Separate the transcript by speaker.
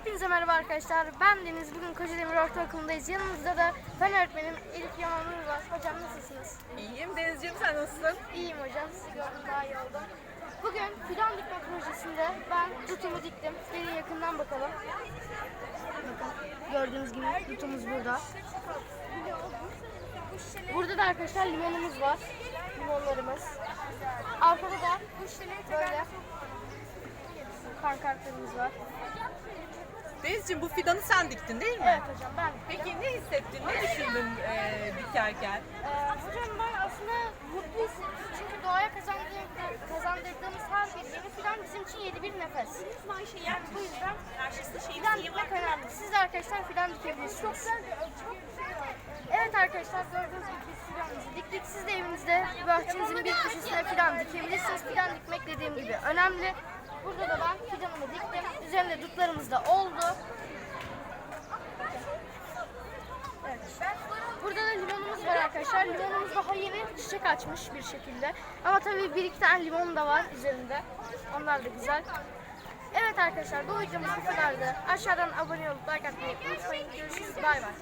Speaker 1: Hepinize merhaba arkadaşlar. Ben Deniz. Bugün Kocaeli Ortaokulu'ndayız. Yanımızda da fen öğretmenim Elif Yamanur var. Hocam nasılsınız?
Speaker 2: İyiyim Denizciğim sen nasılsın?
Speaker 1: İyiyim hocam. Sizi gördüm daha iyi oldum. Bugün fidan dikme projesinde ben tutumu diktim. Gelin yakından bakalım. Bakın gördüğünüz gibi tutumuz burada. Burada da arkadaşlar limonumuz var. Limonlarımız. Arkada da böyle pankartlarımız var.
Speaker 2: Denizciğim bu fidanı sen diktin değil mi?
Speaker 1: Evet hocam ben
Speaker 2: Peki ne hissettin, ne düşündün eee, dikerken?
Speaker 1: Ee, hocam ben aslında mutlu hissettim. Çünkü doğaya kazandırdığımız, kazandırdığımız her bir yeni fidan bizim için yeni bir nefes. Yani bu yüzden fidan dikmek önemli. Siz de arkadaşlar fidan dikebilirsiniz. Evet arkadaşlar gördüğünüz gibi biz fidanımızı diktik. Siz de evinizde bahçenizin bir köşesine fidan dikebilirsiniz. Fidan dikmek dediğim gibi önemli. Burada da ben dutlarımız da oldu. Burada da limonumuz var arkadaşlar. Limonumuz daha yeni çiçek açmış bir şekilde. Ama tabii bir iki tane limon da var üzerinde. Onlar da güzel. Evet arkadaşlar bu videomuz bu kadardı. Aşağıdan abone olup like atmayı unutmayın. Görüşürüz. Bay bay.